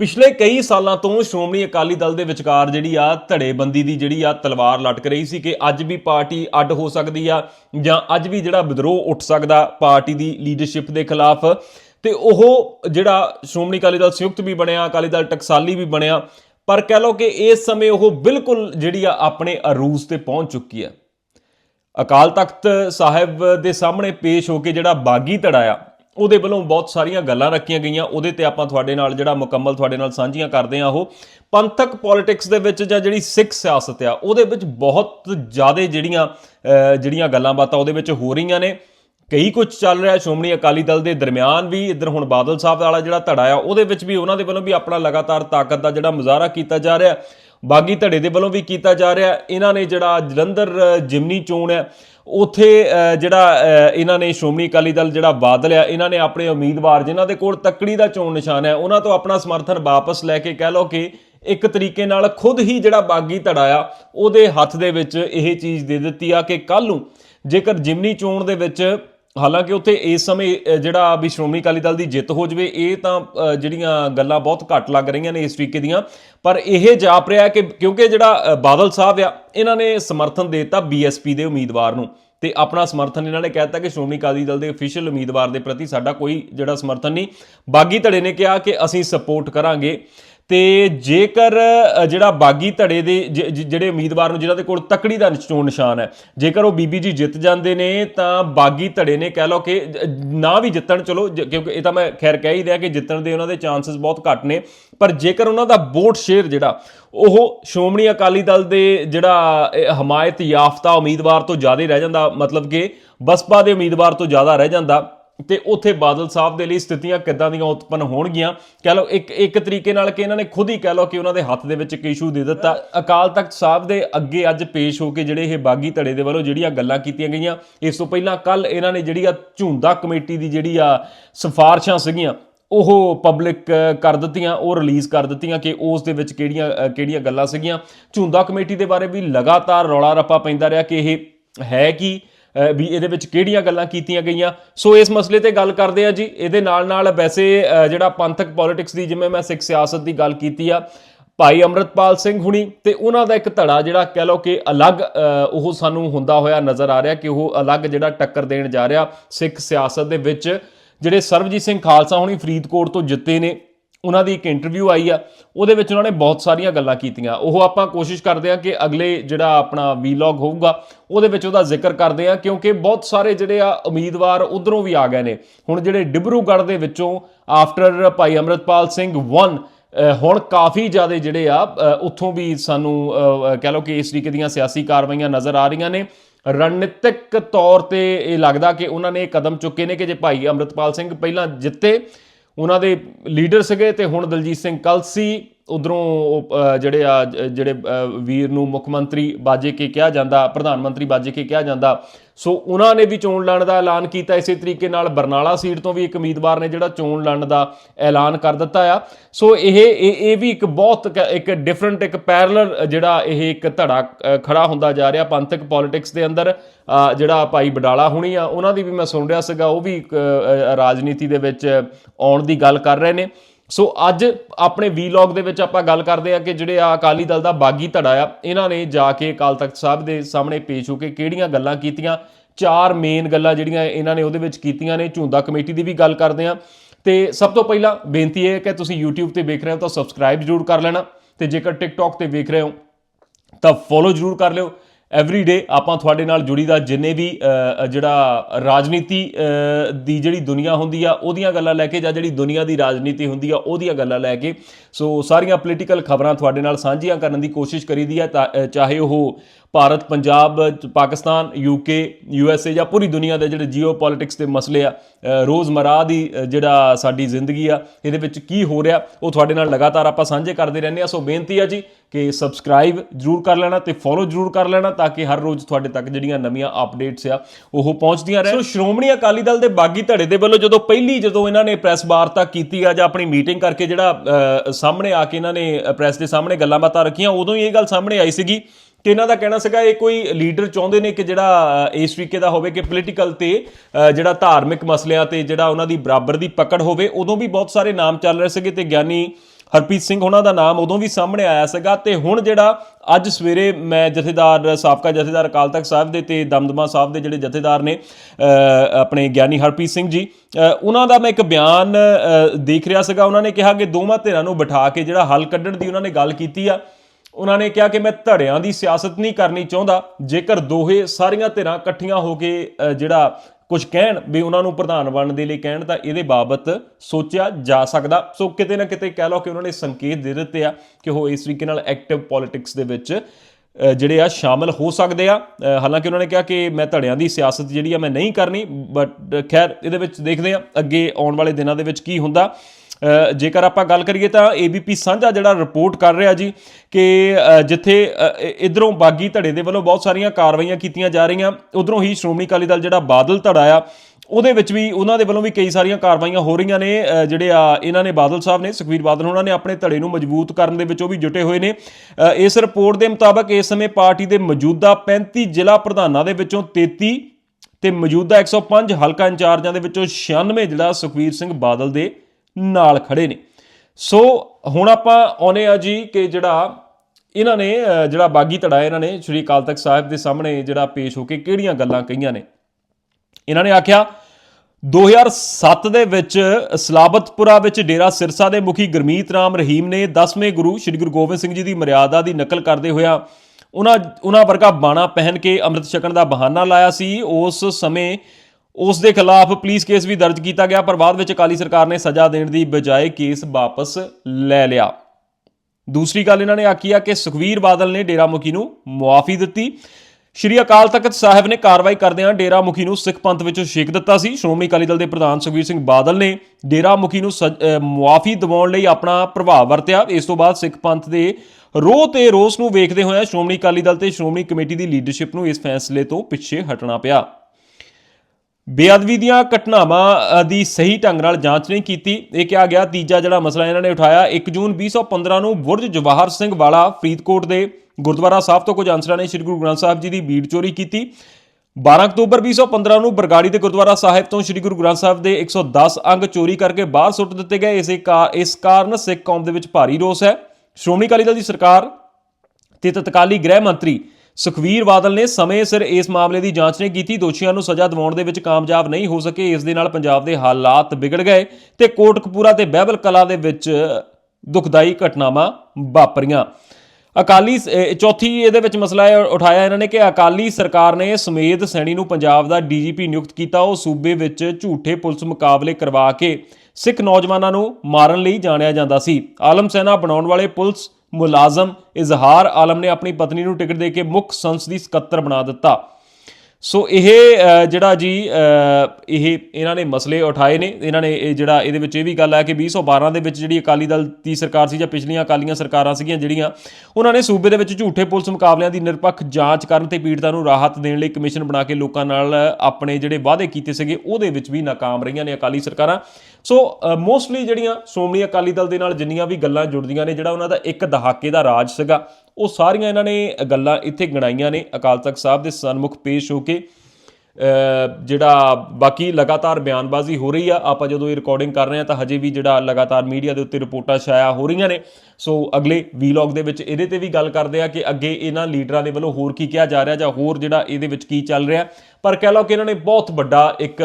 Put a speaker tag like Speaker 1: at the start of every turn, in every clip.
Speaker 1: ਪਿਛਲੇ ਕਈ ਸਾਲਾਂ ਤੋਂ ਸ਼੍ਰੋਮਣੀ ਅਕਾਲੀ ਦਲ ਦੇ ਵਿਚਕਾਰ ਜਿਹੜੀ ਆ ਧੜੇਬੰਦੀ ਦੀ ਜਿਹੜੀ ਆ ਤਲਵਾਰ ਲਟਕ ਰਹੀ ਸੀ ਕਿ ਅੱਜ ਵੀ ਪਾਰਟੀ ਅੱਡ ਹੋ ਸਕਦੀ ਆ ਜਾਂ ਅੱਜ ਵੀ ਜਿਹੜਾ ਵਿਦਰੋਹ ਉੱਠ ਸਕਦਾ ਪਾਰਟੀ ਦੀ ਲੀਡਰਸ਼ਿਪ ਦੇ ਖਿਲਾਫ। ਤੇ ਉਹ ਜਿਹੜਾ ਸ਼੍ਰੋਮਣੀ ਅਕਾਲੀ ਦਲ ਸੰਯੁਕਤ ਵੀ ਬਣਿਆ, ਅਕਾਲੀ ਦਲ ਟਕਸਾਲੀ ਵੀ ਬਣਿਆ, ਪਰ ਕਹਿ ਲਓ ਕਿ ਇਸ ਸਮੇਂ ਉਹ ਬਿਲਕੁਲ ਜਿਹੜੀ ਆ ਆਪਣੇ ਅਰੂਸ ਤੇ ਪਹੁੰਚ ਚੁੱਕੀ ਹੈ ਅਕਾਲ ਤਖਤ ਸਾਹਿਬ ਦੇ ਸਾਹਮਣੇ ਪੇਸ਼ ਹੋ ਕੇ ਜਿਹੜਾ ਬਾਗੀ ਧੜਾ ਆ ਉਹਦੇ ਵੱਲੋਂ ਬਹੁਤ ਸਾਰੀਆਂ ਗੱਲਾਂ ਰੱਖੀਆਂ ਗਈਆਂ। ਉਹਦੇ ਤੇ ਆਪਾਂ ਤੁਹਾਡੇ ਨਾਲ ਜਿਹੜਾ ਮੁਕੰਮਲ ਤੁਹਾਡੇ ਨਾਲ ਸਾਂਝੀਆਂ ਕਰਦੇ ਆ ਉਹ। ਪੰਥਕ ਪੋਲਿਟਿਕਸ ਦੇ ਵਿੱਚ ਜਾਂ ਜਿਹੜੀ ਸਿੱਖ ਸਿਆਸਤ ਆ, ਉਹਦੇ ਵਿੱਚ ਬਹੁਤ ਜ਼ਿਆਦਾ ਜਿਹੜੀਆਂ ਜਿਹੜੀਆਂ ਗੱਲਾਂ ਬਾਤਾਂ ਉਹਦੇ ਵਿੱਚ ਹੋ ਰਹੀਆਂ ਨੇ। ਕਈ ਕੁਝ ਚੱਲ ਰਿਹਾ। ਸ਼੍ਰੋਮਣੀ ਅਕਾਲੀ ਦਲ ਦੇ ਦਰਮਿਆਨ ਵੀ ਇੱਧਰ ਹੁਣ ਬਾਦਲ ਸਾਹਿਬ ਵਾਲਾ ਜਿਹੜਾ ਧੜਾ ਆ, ਉਹਦੇ ਵਿੱਚ ਵੀ ਉਹਨਾਂ ਦੇ ਵੱਲੋਂ ਵੀ ਆਪਣਾ ਲਗਾਤਾਰ ਤਾਕਤ ਦਾ ਜਿਹੜਾ ਮੁਜ਼ਾਹਰਾ ਕੀਤਾ ਜਾ ਰਿਹਾ। ਬਾਗੀ ਧੜੇ ਦੇ ਵੱਲੋਂ ਵੀ ਕੀਤਾ ਜਾ ਰਿਹਾ। ਇਹਨਾਂ ਨੇ ਜਿਹੜਾ ਜਲੰਧਰ ਜਿਮਨੀ ਚੋਣ ਹੈ ਉੱਥੇ ਜਿਹੜਾ ਇਹਨਾਂ ਨੇ ਸ਼੍ਰੋਮਣੀ ਅਕਾਲੀ ਦਲ ਜਿਹੜਾ ਬਾਦਲ ਆ, ਇਹਨਾਂ ਨੇ ਆਪਣੇ ਉਮੀਦਵਾਰ ਜਿਨ੍ਹਾਂ ਦੇ ਕੋਲ ਤੱਕੜੀ ਦਾ ਚੋਣ ਨਿਸ਼ਾਨ ਹੈ, ਉਹਨਾਂ ਤੋਂ ਆਪਣਾ ਸਮਰਥਨ ਵਾਪਸ ਲੈ ਕੇ ਕਹਿ ਲਓ ਕਿ ਇੱਕ ਤਰੀਕੇ ਨਾਲ ਖੁਦ ਹੀ ਜਿਹੜਾ ਬਾਗੀ ਧੜਾ ਆ, ਉਹਦੇ ਹੱਥ ਦੇ ਵਿੱਚ ਇਹ ਚੀਜ਼ ਦੇ ਦਿੱਤੀ ਆ ਕਿ ਕੱਲ ਨੂੰ ਜੇਕਰ ਜਿਮਨੀ ਚੋਣ ਦੇ ਵਿੱਚ ਹਾਲਾਂਕਿ ਉੱਥੇ ਇਸ ਸਮੇਂ ਜਿਹੜਾ ਵੀ ਸ਼੍ਰੋਮਣੀ ਅਕਾਲੀ ਦਲ ਦੀ ਜਿੱਤ ਹੋ ਜਵੇ, ਇਹ ਤਾਂ ਜਿਹੜੀਆਂ ਗੱਲਾਂ ਬਹੁਤ ਘੱਟ ਲੱਗ ਰਹੀਆਂ ਨੇ ਇਸ ਤਰੀਕੇ ਦੀਆਂ। ਪਰ ਇਹ ਜਾਪ ਰਿਹਾ ਕਿ ਕਿਉਂਕਿ ਜਿਹੜਾ ਬਾਦਲ ਸਾਹਿਬ ਆ, ਇਹਨਾਂ ਨੇ ਸਮਰਥਨ ਦੇ ਦਿੱਤਾ ਬੀਐਸਪੀ ਦੇ ਉਮੀਦਵਾਰ ਨੂੰ। ਤੇ ਆਪਣਾ ਸਮਰਥਨ ਇਹਨਾਂ ਨੇ ਕਹਿਤਾ ਕਿ ਸ਼੍ਰੋਮਣੀ ਅਕਾਲੀ ਦਲ ਦੇ ਅਫੀਸ਼ੀਅਲ ਉਮੀਦਵਾਰ ਦੇ ਪ੍ਰਤੀ ਸਾਡਾ ਕੋਈ ਜਿਹੜਾ ਸਮਰਥਨ ਨਹੀਂ। ਬਾਗੀ ਧੜੇ ਨੇ ਕਿਹਾ ਕਿ ਅਸੀਂ ਸਪੋਰਟ ਕਰਾਂਗੇ। ਤੇ ਜੇਕਰ ਜਿਹੜਾ ਬਾਗੀ ਧੜੇ ਦੇ ਜਿਹੜੇ ਉਮੀਦਵਾਰ ਨੂੰ ਜਿਹਨਾਂ ਦੇ ਕੋਲ ਤਕੜੀ ਦਾ ਚੋਣ ਨਿਸ਼ਾਨ ਹੈ, ਜੇਕਰ ਉਹ ਬੀਬੀ ਜੀ ਜਿੱਤ ਜਾਂਦੇ ਨੇ, ਤਾਂ ਬਾਗੀ ਧੜੇ ਨੇ ਕਹਿ ਲਓ ਕਿ ਨਾ ਵੀ ਜਿੱਤਣ, ਚਲੋ, ਜ- ਕਿਉਂਕਿ ਇਹ ਤਾਂ ਮੈਂ ਖੈਰ ਕਹਿ ਹੀ ਰਿਹਾ ਕਿ ਜਿੱਤਣ ਦੇ ਉਹਨਾਂ ਦੇ ਚਾਂਸਸ ਬਹੁਤ ਘੱਟ ਨੇ, ਪਰ ਜੇਕਰ ਉਹਨਾਂ ਦਾ ਵੋਟ ਸ਼ੇਅਰ ਜਿਹੜਾ, ਉਹ ਸ਼੍ਰੋਮਣੀ ਅਕਾਲੀ ਦਲ ਦੇ ਜਿਹੜਾ ਹਮਾਇਤ ਯਾਫਤਾ ਉਮੀਦਵਾਰ ਤੋਂ ਜ਼ਿਆਦਾ ਰਹਿ ਜਾਂਦਾ, ਮਤਲਬ ਕਿ ਬਸਪਾ ਦੇ ਉਮੀਦਵਾਰ ਤੋਂ ਜ਼ਿਆਦਾ ਰਹਿ ਜਾਂਦਾ ਤੇ ਉੱਥੇ ਬਾਦਲ ਸਾਹਿਬ ਦੇ ਲਈ ਸਥਿਤੀਆਂ ਕਿੱਦਾਂ ਦੀਆਂ ਉਤਪੰਨ ਹੋਣਗੀਆਂ? ਕਹਿ ਲਓ ਇੱਕ ਇੱਕ ਤਰੀਕੇ ਨਾਲ ਕਿ ਇਹਨਾਂ ਨੇ ਖੁਦ ਹੀ ਕਹਿ ਲਓ ਕਿ ਉਹਨਾਂ ਦੇ ਹੱਥ ਦੇ ਵਿੱਚ ਇੱਕ ਇਸ਼ੂ ਦੇ ਦਿੱਤਾ। ਅਕਾਲ ਤਖਤ ਸਾਹਿਬ ਦੇ ਅੱਗੇ ਅੱਜ ਪੇਸ਼ ਹੋ ਕੇ ਜਿਹੜੇ ਇਹ ਬਾਗੀ ਧੜੇ ਦੇ ਵੱਲੋਂ ਜਿਹੜੀਆਂ ਗੱਲਾਂ ਕੀਤੀਆਂ ਗਈਆਂ, ਇਸ ਤੋਂ ਪਹਿਲਾਂ ਕੱਲ ਇਹਨਾਂ ਨੇ ਜਿਹੜੀ ਆ ਝੁੰਦਾ ਕਮੇਟੀ ਦੀ ਜਿਹੜੀ ਆ ਸਿਫਾਰਸ਼ਾਂ ਸੀਗੀਆਂ, ਉਹ ਪਬਲਿਕ ਕਰ ਦਿੱਤੀਆਂ, ਉਹ ਰਿਲੀਜ਼ ਕਰ ਦਿੱਤੀਆਂ ਕਿ ਉਸ ਦੇ ਵਿੱਚ ਕਿਹੜੀਆਂ ਕਿਹੜੀਆਂ ਗੱਲਾਂ ਸੀਗੀਆਂ। ਝੁੰਦਾ ਕਮੇਟੀ ਦੇ ਬਾਰੇ ਵੀ ਲਗਾਤਾਰ ਰੌਲਾ ਰੱਪਾ ਪੈਂਦਾ ਰਿਹਾ ਕਿ ਇਹ ਹੈ ਕੀ? ਵੀ ਇਹਦੇ ਵਿੱਚ ਕਿਹੜੀਆਂ ਗੱਲਾਂ ਕੀਤੀਆਂ ਗਈਆਂ? ਸੋ ਇਸ ਮਸਲੇ ਤੇ ਗੱਲ ਕਰਦੇ ਆ ਜੀ। ਇਹਦੇ ਨਾਲ ਨਾਲ ਵੈਸੇ ਜਿਹੜਾ ਪੰਥਕ ਪੋਲਿਟਿਕਸ ਦੀ ਜਿਵੇਂ ਮੈਂ ਸਿੱਖ ਸਿਆਸਤ ਦੀ ਗੱਲ ਕੀਤੀ ਆ, ਭਾਈ ਅਮਰਤਪਾਲ ਸਿੰਘ ਹੁਣੀ ਤੇ ਉਹਨਾਂ ਦਾ ਇੱਕ ਧੜਾ ਜਿਹੜਾ ਕਹਿ ਲਓ ਕਿ ਅਲੱਗ ਉਹ ਸਾਨੂੰ ਹੁੰਦਾ ਹੋਇਆ ਨਜ਼ਰ ਆ ਰਿਹਾ ਕਿ ਉਹ ਅਲੱਗ ਜਿਹੜਾ ਟੱਕਰ ਦੇਣ ਜਾ ਰਿਹਾ ਸਿੱਖ ਸਿਆਸਤ ਦੇ ਵਿੱਚ। ਜਿਹੜੇ ਸਰਬਜੀਤ ਸਿੰਘ ਖਾਲਸਾ ਹੁਣੀ ਫਰੀਦਕੋਟ ਤੋਂ ਜਿੱਤੇ ਨੇ ਉਹਨਾਂ ਦੀ ਇੱਕ ਇੰਟਰਵਿਊ ਆਈ ਆ, ਉਹਦੇ ਵਿੱਚ ਉਹਨਾਂ ਨੇ ਬਹੁਤ ਸਾਰੀਆਂ ਗੱਲਾਂ ਕੀਤੀਆਂ। ਉਹ ਆਪਾਂ ਕੋਸ਼ਿਸ਼ ਕਰਦੇ ਆ ਕਿ ਅਗਲੇ ਜਿਹੜਾ ਆਪਣਾ ਵੀਲੌਗ ਹੋਊਗਾ, ਉਹਦੇ ਵਿੱਚ ਉਹਦਾ ਜ਼ਿਕਰ ਕਰਦੇ ਆ ਕਿਉਂਕਿ ਬਹੁਤ ਸਾਰੇ ਜਿਹੜੇ ਆ ਉਮੀਦਵਾਰ ਉਧਰੋਂ ਵੀ ਆ ਗਏ ਨੇ। ਹੁਣ ਜਿਹੜੇ ਡਿਬਰੂਗੜ੍ਹ ਦੇ ਵਿੱਚੋਂ ਆਫਟਰ ਭਾਈ ਅਮਰਤਪਾਲ ਸਿੰਘ 1 ਹੁਣ ਕਾਫੀ ਜ਼ਿਆਦਾ ਜਿਹੜੇ ਆ ਉੱਥੋਂ ਵੀ ਸਾਨੂੰ ਕਹਿ ਲਓ ਕਿ ਇਸ ਤਰੀਕੇ ਦੀਆਂ ਸਿਆਸੀ ਕਾਰਵਾਈਆਂ ਨਜ਼ਰ ਆ ਰਹੀਆਂ ਨੇ। ਰਣਨੀਤਿਕ ਤੌਰ ਤੇ ਇਹ ਲੱਗਦਾ ਕਿ ਉਹਨਾਂ ਨੇ ਇਹ ਕਦਮ ਚੁੱਕੇ ਨੇ ਕਿ ਜੇ ਭਾਈ ਅਮਰਤਪਾਲ ਸਿੰਘ ਪਹਿਲਾਂ ਜਿੱਤੇ ਉਹਨਾਂ ਦੇ ਲੀਡਰ ਸੀਗੇ ਤੇ ਹੁਣ ਦਲਜੀਤ ਸਿੰਘ ਕਲਸੀ ਉਧਰੋਂ ਜਿਹੜੇ ਆ ਜਿਹੜੇ ਵੀਰ ਨੂੰ ਮੁੱਖ ਮੰਤਰੀ ਬਾਜੇ ਕੇ ਕਿਹਾ ਜਾਂਦਾ, ਪ੍ਰਧਾਨ ਮੰਤਰੀ ਬਾਜੇ ਕੇ ਕਿਹਾ ਜਾਂਦਾ ਸੋ ਉਹਨਾਂ ਨੇ ਵੀ ਚੋਣ ਲੜਨ ਦਾ ਐਲਾਨ ਕੀਤਾ। ਇਸੇ ਤਰੀਕੇ ਨਾਲ ਬਰਨਾਲਾ ਸੀਟ ਤੋਂ ਵੀ ਇੱਕ ਉਮੀਦਵਾਰ ਨੇ ਜਿਹੜਾ ਚੋਣ ਲੜਨ ਦਾ ਐਲਾਨ ਕਰ ਦਿੱਤਾ ਆ। ਸੋ ਇਹ ਇਹ ਇਹ ਵੀ ਇੱਕ ਬਹੁਤ ਕ- ਇੱਕ ਡਿਫਰੈਂਟ ਇੱਕ ਪੈਰਲਲ ਜਿਹੜਾ ਇਹ ਇੱਕ ਧੜਾ ਅ, ਖੜਾ ਹੁੰਦਾ ਜਾ ਰਿਹਾ ਪੰਥਕ ਪੋਲਿਟਿਕਸ ਦੇ ਅੰਦਰ। ਜਿਹੜਾ ਭਾਈ ਬਡਾਲਾ ਹੁਣੀ ਆ ਉਹਨਾਂ ਦੀ ਵੀ ਮੈਂ ਸੁਣ ਰਿਹਾ ਸੀਗਾ ਉਹ ਵੀ ਇੱਕ, ਰਾਜਨੀਤੀ ਦੇ ਵਿੱਚ ਆਉਣ ਦੀ ਗੱਲ ਕਰ ਰਹੇ ਨੇ। ਸੋ ਅੱਜ ਆਪਣੇ ਵੀਲੌਗ ਦੇ ਵਿੱਚ ਆਪਾਂ ਗੱਲ ਕਰਦੇ ਆ ਕਿ ਜਿਹੜੇ ਆ ਅਕਾਲੀ ਦਲ ਦਾ ਬਾਗੀ ਧੜਾ ਆ, ਇਹਨਾਂ ਨੇ ਜਾ ਕੇ ਅਕਾਲ ਤਖਤ ਸਾਹਿਬ ਦੇ ਸਾਹਮਣੇ ਪੇਸ਼ ਹੋ ਕੇ ਕਿਹੜੀਆਂ ਗੱਲਾਂ ਕੀਤੀਆਂ? ਚਾਰ ਮੇਨ ਗੱਲਾਂ ਜਿਹੜੀਆਂ ਇਹਨਾਂ ਨੇ ਉਹਦੇ ਵਿੱਚ ਕੀਤੀਆਂ ਨੇ, ਝੁੰਦਾ ਕਮੇਟੀ ਦੀ ਵੀ ਗੱਲ ਕਰਦੇ ਆ ਤੇ ਸਭ ਤੋਂ ਪਹਿਲਾਂ ਬੇਨਤੀ ਇਹ ਹੈ ਕਿ ਤੁਸੀਂ YouTube ਤੇ ਵੇਖ ਰਹੇ ਹੋ ਤਾਂ ਸਬਸਕ੍ਰਾਈਬ ਜ਼ਰੂਰ ਕਰ ਲੈਣਾ ਤੇ ਜੇਕਰ TikTok ਤੇ ਵੇਖ ਰਹੇ ਹੋ ਤਾਂ ਫੋਲੋ ਜ਼ਰੂਰ ਕਰ ਲਿਓ। ਐਵਰੀ ਡੇ ਆਪਾਂ ਤੁਹਾਡੇ ਨਾਲ ਜੁੜੀ ਦਾ ਜਿੰਨੇ ਵੀ ਜਿਹੜਾ ਰਾਜਨੀਤੀ ਦੀ ਜਿਹੜੀ ਦੁਨੀਆ ਹੁੰਦੀ ਆ ਉਹਦੀਆਂ ਗੱਲਾਂ ਲੈ ਕੇ ਜਾਂ ਜਿਹੜੀ ਦੁਨੀਆ ਦੀ ਰਾਜਨੀਤੀ ਹੁੰਦੀ ਆ ਉਹਦੀਆਂ ਗੱਲਾਂ ਲੈ ਕੇ। ਸੋ ਸਾਰੀਆਂ ਪੋਲੀਟੀਕਲ ਖਬਰਾਂ ਤੁਹਾਡੇ ਨਾਲ ਸਾਂਝੀਆਂ ਕਰਨ ਦੀ ਕੋਸ਼ਿਸ਼ ਕਰੀਦੀ ਆ ਤਾਂ, ਅ, ਚਾਹੇ ਉਹ ਭਾਰਤ, ਪੰਜਾਬ ਚ- ਪਾਕਿਸਤਾਨ ਯੂਕੇ ਯੂਐਸਏ ਜਾਂ ਪੂਰੀ ਦੁਨੀਆ ਦੇ ਜਿਹੜੇ ਜੀਓ ਪੋਲਿਟਿਕਸ ਦੇ ਮਸਲੇ ਆ ਰੋਜ਼ਮਰਾ ਦੀ ਜਿਹੜਾ ਸਾਡੀ ਜ਼ਿੰਦਗੀ ਆ, ਇਹਦੇ ਵਿੱਚ ਕੀ ਹੋ ਰਿਹਾ, ਉਹ ਤੁਹਾਡੇ ਨਾਲ ਲਗਾਤਾਰ ਆਪਾਂ ਸਾਂਝੇ ਕਰਦੇ ਰਹਿੰਦੇ ਆ ਸੋ ਬੇਨਤੀ ਆ ਜੀ ਕਿ ਸਬਸਕ੍ਰਾਈਬ ਜਰੂਰ ਕਰ ਲੈਣਾ ਤੇ ਫੋਲੋ ਜਰੂਰ ਕਰ ਲੈਣਾ ਤਾਂ ਕਿ ਹਰ ਰੋਜ਼ ਤੁਹਾਡੇ ਤੱਕ ਜਿਹੜੀਆਂ ਨਵੀਆਂ ਅਪਡੇਟਸ ਆ, ਉਹ ਪਹੁੰਚਦੀਆਂ ਰਹਿਣ। ਸੋ ਸ਼੍ਰੋਮਣੀ ਅਕਾਲੀ ਦਲ ਦੇ ਬਾਗੀ ਧੜੇ ਦੇ ਵੱਲੋਂ ਜਦੋਂ ਪਹਿਲੀ, ਜਦੋਂ ਇਹਨਾਂ ਨੇ ਪ੍ਰੈਸ ਵਾਰਤਾ ਕੀਤੀ ਆ ਜਾਂ ਆਪਣੀ ਮੀਟਿੰਗ ਕਰਕੇ ਜਿਹੜਾ ਸਾਹਮਣੇ ਆ ਕੇ ਇਹਨਾਂ ਨੇ ਪ੍ਰੈਸ ਦੇ ਸਾਹਮਣੇ ਗੱਲਾਂ ਬਾਤਾਂ ਰੱਖੀਆਂ, ਉਦੋਂ ਹੀ ਇਹ ਗੱਲ ਸਾਹਮਣੇ ਆਈ ਸੀਗੀ ਕਿ ਇਹਨਾਂ ਦਾ ਕਹਿਣਾ ਸੀਗਾ, ਇਹ ਕੋਈ ਲੀਡਰ ਚਾਹੁੰਦੇ ਨੇ ਕਿ ਜਿਹੜਾ ਇਸ ਤਰੀਕੇ ਦਾ ਹੋਵੇ ਕਿ ਪੋਲੀਟੀਕਲ ਤੇ ਜਿਹੜਾ ਧਾਰਮਿਕ ਮਸਲਿਆਂ ਤੇ ਜਿਹੜਾ ਉਹਨਾਂ ਦੀ ਬਰਾਬਰ ਦੀ ਪਕੜ ਹੋਵੇ, ਉਦੋਂ ਵੀ ਬਹੁਤ ਸਾਰੇ ਨਾਮ ਚੱਲ ਰਹੇ ਸੀਗੇ ਤੇ ਗਿਆਨੀ ਹਰਪ੍ਰੀਤ ਸਿੰਘ ਉਹਨਾਂ ਦਾ ਨਾਮ ਉਦੋਂ ਵੀ ਸਾਹਮਣੇ ਆਇਆ ਸੀਗਾ ਤੇ ਹੁਣ ਜਿਹੜਾ ਅੱਜ ਸਵੇਰੇ ਮੈਂ ਜਥੇਦਾਰ ਸਾਬਕਾ ਜਥੇਦਾਰ ਅਕਾਲ ਤਖਤ ਸਾਹਿਬ ਦੇ ਤੇ ਦਮਦਮਾ ਸਾਹਿਬ ਦੇ ਜਿਹੜੇ ਜਥੇਦਾਰ ਨੇ ਆਪਣੇ ਗਿਆਨੀ ਹਰਪ੍ਰੀਤ ਸਿੰਘ ਜੀ ਉਹਨਾਂ ਦਾ ਮੈਂ ਇੱਕ ਬਿਆਨ ਦੇਖ ਰਿਹਾ ਸੀਗਾ। ਉਹਨਾਂ ਨੇ ਕਿਹਾ ਕਿ ਦੋਵਾਂ ਧਿਰਾਂ ਨੂੰ ਬਿਠਾ ਕੇ ਜਿਹੜਾ ਹੱਲ ਕੱਢਣ ਦੀ ਉਹਨਾਂ ਨੇ ਗੱਲ ਕੀਤੀ ਆ। ਉਹਨਾਂ ਨੇ ਕਿਹਾ ਕਿ ਮੈਂ ਧੜਿਆਂ ਦੀ ਸਿਆਸਤ ਨਹੀਂ ਕਰਨੀ ਚਾਹੁੰਦਾ, ਜੇਕਰ ਦੋਹੇ ਸਾਰੀਆਂ ਧਿਰਾਂ ਇਕੱਠੀਆਂ ਹੋ ਕੇ ਜਿਹੜਾ ਕੁਝ ਕਹਿਣ ਵੀ ਉਹਨਾਂ ਨੂੰ ਪ੍ਰਧਾਨ ਬਣਨ ਦੇ ਲਈ ਕਹਿਣ, ਤਾਂ ਇਹਦੇ ਬਾਬਤ ਸੋਚਿਆ ਜਾ ਸਕਦਾ। ਸੋ ਕਿਤੇ ਨਾ ਕਿਤੇ ਕਹਿ ਲਓ ਕਿ ਉਹਨਾਂ ਨੇ ਸੰਕੇਤ ਦੇ ਦਿੱਤੇ ਆ ਕਿ ਉਹ ਇਸ ਤਰੀਕੇ ਨਾਲ ਐਕਟਿਵ ਪੋਲਿਟਿਕਸ ਦੇ ਵਿੱਚ ਜਿਹੜੇ ਆ ਸ਼ਾਮਲ ਹੋ ਸਕਦੇ ਆ। ਹਾਲਾਂਕਿ ਉਹਨਾਂ ਨੇ ਕਿਹਾ ਕਿ ਮੈਂ ਧੜਿਆਂ ਦੀ ਸਿਆਸਤ ਜਿਹੜੀ ਆ ਮੈਂ ਨਹੀਂ ਕਰਨੀ ਬਟ ਖੈਰ ਇਹਦੇ ਵਿੱਚ ਦੇਖਦੇ ਆ ਅੱਗੇ ਆਉਣ ਵਾਲੇ ਦਿਨਾਂ ਦੇ ਵਿੱਚ ਕੀ ਹੁੰਦਾ। ਜੇਕਰ ਆਪਾਂ ਗੱਲ ਕਰੀਏ ਤਾਂ ABP ਸਾਂਝਾ ਜਿਹੜਾ ਰਿਪੋਰਟ ਕਰ ਰਿਹਾ ਜੀ ਕਿ ਜਿੱਥੇ ਇਧਰੋਂ ਬਾਗੀ ਧੜੇ ਦੇ ਵੱਲੋਂ ਬਹੁਤ ਸਾਰੀਆਂ ਕਾਰਵਾਈਆਂ ਕੀਤੀਆਂ ਜਾ ਰਹੀਆਂ, ਉਧਰੋਂ ਹੀ ਸ਼੍ਰੋਮਣੀ ਅਕਾਲੀ ਦਲ ਜਿਹੜਾ ਬਾਦਲ ਧੜਾ ਆ, ਉਹਦੇ ਵਿੱਚ ਵੀ, ਉਹਨਾਂ ਦੇ ਵੱਲੋਂ ਵੀ ਕਈ ਸਾਰੀਆਂ ਕਾਰਵਾਈਆਂ ਹੋ ਰਹੀਆਂ ਨੇ ਜਿਹੜੇ ਆ, ਇਹਨਾਂ ਨੇ ਬਾਦਲ ਸਾਹਿਬ ਨੇ ਸੁਖਵੀਰ ਬਾਦਲ ਉਹਨਾਂ ਨੇ ਆਪਣੇ ਧੜੇ ਨੂੰ ਮਜ਼ਬੂਤ ਕਰਨ ਦੇ ਵਿੱਚ ਉਹ ਵੀ ਜੁਟੇ ਹੋਏ ਨੇ। ਇਸ ਰਿਪੋਰਟ ਦੇ ਮੁਤਾਬਕ ਇਸ ਸਮੇਂ ਪਾਰਟੀ ਦੇ ਮੌਜੂਦਾ 35 ਜ਼ਿਲ੍ਹਾ ਪ੍ਰਧਾਨਾਂ ਦੇ ਵਿੱਚੋਂ 33 ਤੇ ਮੌਜੂਦਾ 105 ਹਲਕਾ ਇੰਚਾਰਜਾਂ ਦੇ ਵਿੱਚੋਂ 96 ਜਿਹੜਾ ਸੁਖਵੀਰ ਸਿੰਘ ਬਾਦਲ ਦੇ ਨਾਲ ਖੜੇ ਨੇ। ਸੋ ਹੁਣ ਆਪਾਂ ਆਉਨੇ ਆ ਜੀ ਕਿ ਜਿਹੜਾ ਇਹਨਾਂ ਨੇ ਜਿਹੜਾ ਬਾਗੀ ਧੜਾ ਇਹਨਾਂ ਨੇ ਸ਼੍ਰੀ ਅਕਾਲ ਤਖਤ ਸਾਹਿਬ ਦੇ ਸਾਹਮਣੇ ਜਿਹੜਾ ਪੇਸ਼ ਹੋ ਕੇ ਕਿਹੜੀਆਂ ਗੱਲਾਂ ਕਹੀਆਂ ਨੇ। ਇਹਨਾਂ ਨੇ ਆਖਿਆ 2007 ਦੇ ਵਿੱਚ ਸਲਾਬਤਪੁਰਾ ਵਿੱਚ ਡੇਰਾ ਸਿਰਸਾ ਦੇ ਮੁਖੀ ਗੁਰਮੀਤ ਰਾਮ ਰਹੀਮ ਨੇ 10ਵੇਂ ਗੁਰੂ ਸ੍ਰੀ ਗੁਰੂ ਗੋਬਿੰਦ ਸਿੰਘ ਜੀ ਦੀ ਮਰਿਆਦਾ ਦੀ ਨਕਲ ਕਰਦੇ ਹੋਇਆ ਉਹਨਾਂ ਉਹਨਾਂ ਵਰਗਾ ਬਾਣਾ ਪਹਿਨ ਕੇ ਅੰਮ੍ਰਿਤ ਛਕਣ ਦਾ ਬਹਾਨਾ ਲਾਇਆ ਸੀ। ਉਸ ਸਮੇਂ ਉਸ ਦੇ ਖਿਲਾਫ ਪੁਲਿਸ ਕੇਸ ਵੀ ਦਰਜ ਕੀਤਾ ਗਿਆ, ਪਰ ਬਾਅਦ ਵਿੱਚ ਅਕਾਲੀ ਸਰਕਾਰ ਨੇ ਸਜ਼ਾ ਦੇਣ ਦੀ ਬਜਾਏ ਕੇਸ ਵਾਪਸ ਲੈ ਲਿਆ। ਦੂਸਰੀ ਗੱਲ ਇਹਨਾਂ ਨੇ ਆਖੀ ਆ ਕਿ ਸੁਖਵੀਰ ਬਾਦਲ ਨੇ ਡੇਰਾ ਮੁਖੀ ਨੂੰ ਮੁਆਫੀ ਦਿੱਤੀ। ਸ਼੍ਰੀ ਅਕਾਲ ਤਖਤ ਸਾਹਿਬ ਨੇ ਕਾਰਵਾਈ ਕਰਦਿਆਂ ਡੇਰਾ ਮੁਖੀ ਨੂੰ ਸਿੱਖ ਪੰਥ ਵਿੱਚੋਂ ਛੇਕ ਦਿੱਤਾ ਸੀ। ਸ਼੍ਰੋਮਣੀ ਅਕਾਲੀ ਦਲ ਦੇ ਪ੍ਰਧਾਨ ਸੁਖਵੀਰ ਸਿੰਘ ਬਾਦਲ ਨੇ ਡੇਰਾ ਮੁਖੀ ਨੂੰ ਸਜ- ਮੁਆਫੀ ਦਿਵਾਉਣ ਲਈ ਆਪਣਾ ਪ੍ਰਭਾਵ ਵਰਤਿਆ। ਇਸ ਤੋਂ ਬਾਅਦ ਸਿੱਖ ਪੰਥ ਦੇ ਰੋਹ ਤੇ ਰੋਸ ਨੂੰ ਵੇਖਦੇ ਹੋਏ ਸ਼੍ਰੋਮਣੀ ਅਕਾਲੀ ਦਲ ਤੇ ਸ਼੍ਰੋਮਣੀ ਕਮੇਟੀ ਦੀ ਲੀਡਰਸ਼ਿਪ ਨੂੰ ਇਸ ਫੈਸਲੇ ਤੋਂ ਪਿੱਛੇ ਹਟਣਾ ਪਿਆ। ਬੇਅਦਬੀ ਦੀਆਂ ਘਟਨਾਵਾਂ ਦੀ ਸਹੀ ਢੰਗ ਨਾਲ ਜਾਂਚ ਨਹੀਂ ਕੀਤੀ। ਇਹ ਕਿਹਾ ਗਿਆ, ਤੀਜਾ ਜਿਹੜਾ ਮਸਲਾ ਇਹਨਾਂ ਨੇ ਉਠਾਇਆ 1 ਜੂਨ 2015 ਨੂੰ ਬੁਰਜ ਜਵਾਹਰ ਸਿੰਘ ਵਾਲਾ ਫਰੀਦਕੋਟ ਦੇ ਗੁਰਦੁਆਰਾ ਸਾਹਿਬ ਤੋਂ ਕੁਝ ਅਨਸਰਾਂ ਨੇ ਸ੍ਰੀ ਗੁਰੂ ਗ੍ਰੰਥ ਸਾਹਿਬ ਜੀ ਦੀ ਬੀੜ ਚੋਰੀ ਕੀਤੀ। 12 ਅਕਤੂਬਰ 2015 ਨੂੰ ਬਰਗਾੜੀ ਦੇ ਗੁਰਦੁਆਰਾ ਸਾਹਿਬ ਤੋਂ ਸ੍ਰੀ ਗੁਰੂ ਗ੍ਰੰਥ ਸਾਹਿਬ ਦੇ 110 ਅੰਗ ਚੋਰੀ ਕਰਕੇ ਬਾਹਰ ਸੁੱਟ ਦਿੱਤੇ ਗਏ। ਇਸੇ ਕਾ- ਇਸ ਕਾਰਨ ਸਿੱਖ ਕੌਮ ਦੇ ਵਿੱਚ ਭਾਰੀ ਰੋਸ ਹੈ। ਸ਼੍ਰੋਮਣੀ ਅਕਾਲੀ ਦਲ ਦੀ ਸਰਕਾਰ ਤੇ ਤਤਕਾਲੀ ਗ੍ਰਹਿ ਮੰਤਰੀ ਸੁਖਵੀਰ ਬਾਦਲ ਨੇ ਸਮੇਂ ਸਿਰ ਇਸ ਮਾਮਲੇ ਦੀ ਜਾਂਚ ਨਹੀਂ ਕੀਤੀ। ਦੋਸ਼ੀਆਂ ਨੂੰ ਸਜ਼ਾ ਦਿਵਾਉਣ ਦੇ ਵਿੱਚ ਕਾਮਯਾਬ ਨਹੀਂ ਹੋ ਸਕੇ। ਇਸ ਦੇ ਨਾਲ ਪੰਜਾਬ ਦੇ ਹਾਲਾਤ ਵਿਗੜ ਗਏ ਤੇ ਕੋਟਕਪੂਰਾ ਤੇ ਬਹਿਬਲ ਕਲਾ ਦੇ ਵਿੱਚ ਦੁਖਦਾਈ ਘਟਨਾਵਾਂ ਵਾਪਰੀਆਂ। ਅਕਾਲੀ ਇਹ ਚੌਥੀ ਇਹਦੇ ਵਿੱਚ ਮਸਲਾ ਇਹ ਉਠਾਇਆ ਇਹਨਾਂ ਨੇ ਕਿ ਅਕਾਲੀ ਸਰਕਾਰ ਨੇ ਸਮੇਤ ਸੈਣੀ ਨੂੰ ਪੰਜਾਬ ਦਾ ਡੀਜੀਪੀ ਨਿਯੁਕਤ ਕੀਤਾ। ਉਹ ਸੂਬੇ ਵਿੱਚ ਝੂਠੇ ਪੁਲਿਸ ਮੁਕਾਬਲੇ ਕਰਵਾ ਕੇ ਸਿੱਖ ਨੌਜਵਾਨਾਂ ਨੂੰ ਮਾਰਨ ਲਈ ਜਾਣਿਆ ਜਾਂਦਾ ਸੀ। ਆਲਮ ਸੈਨਾ ਬਣਾਉਣ ਵਾਲੇ ਪੁਲਿਸ ਮੁਲਾਜ਼ਮ ਇਜ਼ਹਾਰ ਆਲਮ ਨੇ ਆਪਣੀ ਪਤਨੀ ਨੂੰ ਟਿਕਟ ਦੇ ਕੇ ਮੁੱਖ ਸੰਸਦੀ ਸਕੱਤਰ ਬਣਾ ਦਿੱਤਾ। ਸੋ ਇਹ ਜਿਹੜਾ ਜੀ ਇਹ ਇਹਨਾਂ ਨੇ ਮਸਲੇ ਉਠਾਏ ਨੇ। ਇਹਨਾਂ ਨੇ ਇਹ ਜਿਹੜਾ ਇਹਦੇ ਵਿੱਚ ਇਹ ਵੀ ਗੱਲ ਹੈ ਕਿ 2012 ਦੇ ਵਿੱਚ ਜਿਹੜੀ ਅਕਾਲੀ ਦਲ ਦੀ ਸਰਕਾਰ ਸੀ ਜਾਂ ਪਿਛਲੀਆਂ ਅਕਾਲੀਆਂ ਸਰਕਾਰਾਂ ਸੀਗੀਆਂ ਜਿਹੜੀਆਂ, ਉਹਨਾਂ ਨੇ ਸੂਬੇ ਦੇ ਵਿੱਚ ਝੂਠੇ ਪੁਲਿਸ ਮੁਕਾਬਲਿਆਂ ਦੀ ਨਿਰਪੱਖ ਜਾਂਚ ਕਰਨ ਤੇ ਪੀੜਤਾਂ ਨੂੰ ਰਾਹਤ ਦੇਣ ਲਈ ਕਮਿਸ਼ਨ ਬਣਾ ਕੇ ਲੋਕਾਂ ਨਾਲ ਆਪਣੇ ਜਿਹੜੇ ਵਾਅਦੇ ਕੀਤੇ ਸੀਗੇ, ਉਹਦੇ ਵਿੱਚ ਵੀ ਨਾਕਾਮ ਰਹੀਆਂ ਨੇ ਅਕਾਲੀ ਸਰਕਾਰਾਂ। ਸੋ ਮੋਸਟਲੀ ਜਿਹੜੀਆਂ ਸ਼੍ਰੋਮਣੀ ਅਕਾਲੀ ਦਲ ਦੇ ਨਾਲ ਜਿੰਨੀਆਂ ਵੀ ਗੱਲਾਂ ਜੁੜਦੀਆਂ ਨੇ, ਜਿਹੜਾ ਉਹਨਾਂ ਦਾ ਇੱਕ ਦਹਾਕੇ ਦਾ ਰਾਜ ਸੀਗਾ ਉਹ ਸਾਰੀਆਂ ਇਹਨਾਂ ਨੇ ਗੱਲਾਂ ਇੱਥੇ ਗਣਾਈਆਂ ਨੇ। ਅਕਾਲ ਤਖਤ ਸਾਹਿਬ ਦੇ ਸਨਮੁਖ ਪੇਸ਼ ਹੋ ਕੇ ਜਿਹੜਾ ਬਾਕੀ ਲਗਾਤਾਰ ਬਿਆਨਬਾਜ਼ੀ ਹੋ ਰਹੀ ਆ, ਆਪਾਂ ਜਦੋਂ ਇਹ ਰਿਕਾਰਡਿੰਗ ਕਰ ਰਹੇ ਆ ਤਾਂ ਹਜੇ ਵੀ ਜਿਹੜਾ ਲਗਾਤਾਰ ਮੀਡੀਆ ਦੇ ਉੱਤੇ ਰਿਪੋਰਟਾਂ ਛਾਇਆ ਹੋ ਰਹੀਆਂ ਨੇ। ਸੋ ਅਗਲੇ ਵੀਲੌਗ ਦੇ ਵਿੱਚ ਇਹਦੇ ਤੇ ਵੀ ਗੱਲ ਕਰਦੇ ਆ ਕਿ ਅੱਗੇ ਇਹਨਾਂ ਲੀਡਰਾਂ ਦੇ ਵੱਲੋਂ ਹੋਰ ਕੀ ਕਿਹਾ ਜਾ ਰਿਹਾ ਜਾਂ ਹੋਰ ਜਿਹੜਾ ਇਹਦੇ ਵਿੱਚ ਕੀ ਚੱਲ ਰਿਹਾ। ਪਰ ਕਹਿ ਲਓ ਕਿ ਇਹਨਾਂ ਨੇ ਬਹੁਤ ਵੱਡਾ ਇੱਕ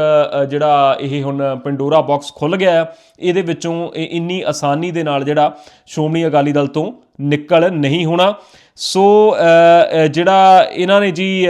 Speaker 1: ਜਿਹੜਾ ਇਹ ਹੁਣ ਪੰਡੋਰਾ ਬਾਕਸ ਖੁੱਲ ਗਿਆ ਆ। ਇਹਦੇ ਵਿੱਚੋਂ ਇਹ ਇੰਨੀ ਆਸਾਨੀ ਦੇ ਨਾਲ ਜਿਹੜਾ ਸ਼੍ਰੋਮਣੀ ਅਕਾਲੀ ਦਲ ਤੋਂ ਨਿਕਲ ਨਹੀਂ ਹੋਣਾ। ਸੋ ਜਿਹੜਾ ਇਹਨਾਂ ਨੇ ਜੀ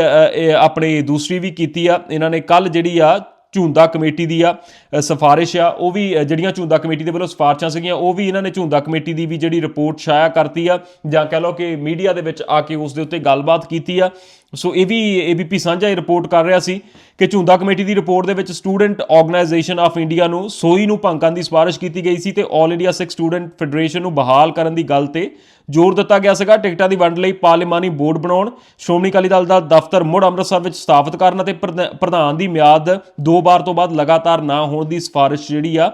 Speaker 1: ਆਪਣੇ ਦੂਸਰੀ ਵੀ ਕੀਤੀ ਆ। ਇਹਨਾਂ ਨੇ ਕੱਲ ਜਿਹੜੀ ਆ ਝੁੰਦਾ ਕਮੇਟੀ ਦੀ ਆ ਅ, ਸਿਫਾਰਿਸ਼ ਆ ਉਹ ਵੀ ਜਿਹੜੀਆਂ ਝੁੰਦਾ ਕਮੇਟੀ ਦੇ ਵੱਲੋਂ ਸਿਫਾਰਿਸ਼ਾਂ ਸੀਗੀਆਂ ਉਹ ਵੀ ਇਹਨਾਂ ਨੇ ਝੁੰਦਾ ਕਮੇਟੀ ਦੀ ਵੀ ਜਿਹੜੀ ਰਿਪੋਰਟ ਛਾਇਆ ਕਰਤੀ ਆ। ਜਾਂ ਕਹਿ ਲਓ ਕਿ ਮੀਡੀਆ ਦੇ ਵਿੱਚ ਆ ਕੇ ਉਸ ਦੇ ਉੱਤੇ ਗੱਲਬਾਤ ਕੀਤੀ ਆ। ਸੋ ਇਹ ਵੀ ਏਬੀਪੀ ਸਾਂਝਾ ਇਹ ਰਿਪੋਰਟ ਕਰ ਰਿਹਾ ਸੀ ਕਿ ਝੁੰਦਾ ਕਮੇਟੀ ਦੀ ਰਿਪੋਰਟ ਦੇ ਵਿੱਚ ਸਟੂਡੈਂਟ ਆਰਗੇਨਾਈਜੇਸ਼ਨ ਆਫ ਇੰਡੀਆ ਨੂੰ ਸੋਈ ਨੂੰ ਭੰਗ ਦੀ ਸਿਫਾਰਿਸ਼ ਕੀਤੀ ਗਈ ਸੀ ਤੇ all India Sikh student federation ਨੂੰ ਬਹਾਲ ਕਰਨ ਦੀ ਗੱਲ ਤੇ ਜ਼ੋਰ ਦਿੱਤਾ ਗਿਆ ਸੀਗਾ। ਟਿਕਟਾਂ ਦੀ ਵੰਡ ਲਈ ਪਾਰਲੀਮਾਨੀ ਬੋਰਡ ਬਣਾਉਣ, ਸ਼੍ਰੋਮਣੀ ਅਕਾਲੀ ਦਲ ਦਾ ਦਫ਼ਤਰ ਮੁੜ ਅੰਮ੍ਰਿਤਸਰ ਵਿੱਚ ਸਥਾਪਿਤ ਕਰਨ ਅਤੇ ਪ੍ਰਧ- ਪ੍ਰਧਾਨ ਦੀ ਮਿਆਦ ਦੋ ਵਾਰ ਤੋਂ ਬਾਅਦ ਲਗਾਤਾਰ ਨਾ ਹੋਣ ਦੀ ਸਿਫਾਰਿਸ਼ ਜਿਹੜੀ ਆ